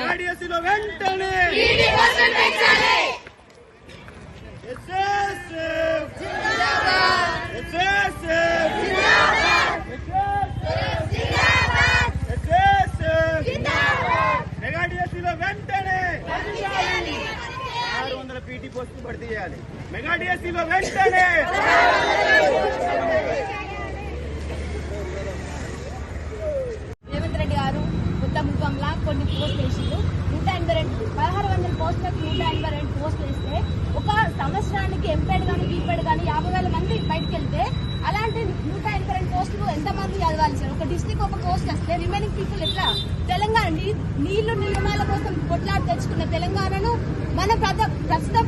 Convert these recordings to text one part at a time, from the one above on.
ఆర్డీఎస్సీలో వెంటనే. ఆరు వందల పీటీ పోస్టులు భర్తీ చేయాలి. మెగా డిఎస్సీలో వెంటనే. పోస్టులు నూట ఎనభై రెండు పదహారు వందల పోస్టులకు నూట ఎనభై రెండు పోస్టులు వేస్తే ఒక సంవత్సరానికి ఎంపెడ్ కానీ బీపేడ్ కానీ యాభై వేల మంది బయటకు వెళ్తే అలాంటి నూట ఎనభై రెండు పోస్టులు ఎంతమంది చదవాలి సార్? ఒక డిస్టిక్ ఒక పోస్ట్ వస్తే రిమైనింగ్ పీపుల్ ఎట్లా? తెలంగాణ నీళ్ళు నియమాల కోసం కొట్లాడి తెచ్చుకున్న తెలంగాణను మనం ప్రస్తుతం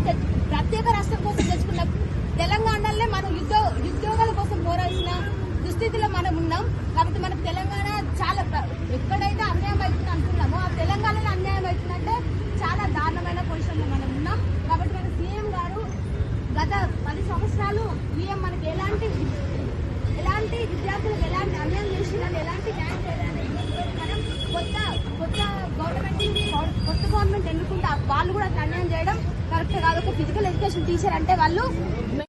వాళ్ళు కూడా అట్లా అన్యాయం చేయడం కరెక్ట్ కాదు. ఒక ఫిజికల్ ఎడ్యుకేషన్ టీచర్ అంటే వాళ్ళు